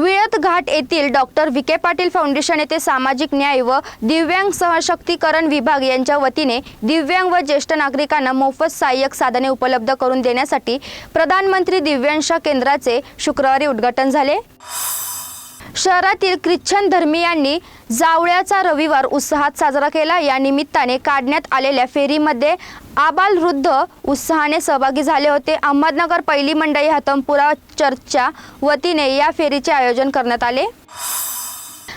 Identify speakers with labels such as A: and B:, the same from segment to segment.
A: विळत घाट येथील doctor Vikhe Patil foundation येथे सामाजिक न्याय व दिव्यांग सशक्तीकरण विभाग यांच्या वतीने दिव्यांग व ज्येष्ठ नागरिकांना मोफत सहाय्यक साधने उपलब्ध करून देण्यासाठी प्रधानमंत्री दिव्यांश केंद्राचे शुक्रवारी उद्घाटन झाले. शहरातील ख्रिश्चन धर्मीयांनी जावळ्याचा रविवार उत्साहात साजरा केला. या निमित्ताने काढण्यात आलेल्या फेरीमध्ये आबाल वृद्ध उत्साहाने सहभागी झाले होते. अहमदनगर पहिली मंडई हतमपुरा चर्चच्या वतीने या फेरीचे आयोजन करण्यात आले.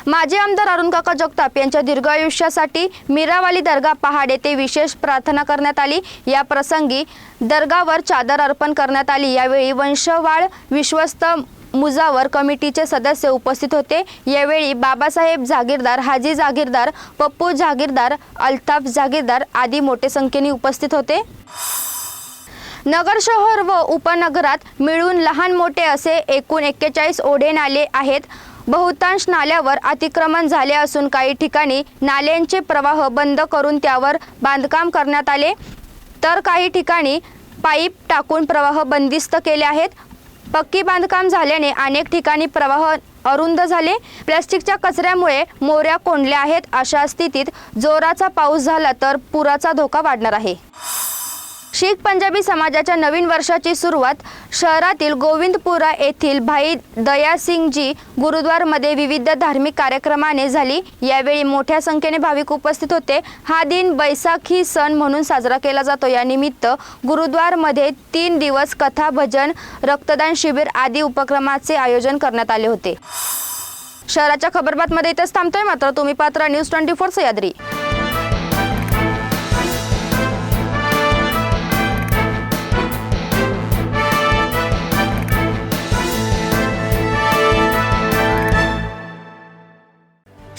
A: माजी आमदार अरुण काका जगताप यांच्या दीर्घ आयुष्यासाठी मीरावाली दर्गा पहाड येथे विशेष प्रार्थना करण्यात आली. या प्रसंगी दर्गावर चादर अर्पण करण्यात आली. यावेळी वंशवाळ विश्वस्त मुजावर कमिटीचे सदस्य उपस्थित होते. यावेळी बाबासाहेब जागीरदार हाजी जागीरदार पप्पू जागीरदार अल्ताफ जागीरदार आदी मोठे संख्येने उपस्थित होते. नगर शहर व उपनगरात मिळून लहान मोठे असे एकूण एक्केचाळीस ओढे नाले आहेत. बहुतांश नाल्यावर अतिक्रमण झाले असून काही ठिकाणी नाल्यांचे प्रवाह बंद करून त्यावर बांधकाम करण्यात आले. तर काही ठिकाणी पाईप टाकून प्रवाह बंदिस्त केले आहेत. पक्की बांधकाम झाल्याने अनेक ठिकाणी प्रवाह अरुंद झाले. प्लॅस्टिकच्या कचऱ्यामुळे मोऱ्या कोंडल्या आहेत. अशा स्थितीत जोराचा पाऊस झाला तर पुराचा धोका वाढणार आहे. शीख पंजाबी समाजाच्या नवीन वर्षाची सुरुवात शहरातील गोविंदपुरा येथील भाई दयासिंगजी गुरुद्वारमध्ये विविध धार्मिक कार्यक्रमाने झाली. यावेळी मोठ्या संख्येने भाविक उपस्थित होते. हा दिन बैसाखी सण म्हणून साजरा केला जातो. या निमित्त गुरुद्वारमध्ये तीन दिवस कथा भजन रक्तदान शिबिर आदी उपक्रमाचे आयोजन करण्यात आले होते. शहराच्या खबरबातमध्ये इथेच थांबतोय मात्र तुम्ही पात्र न्यूज ट्वेंटी फोर सह्याद्री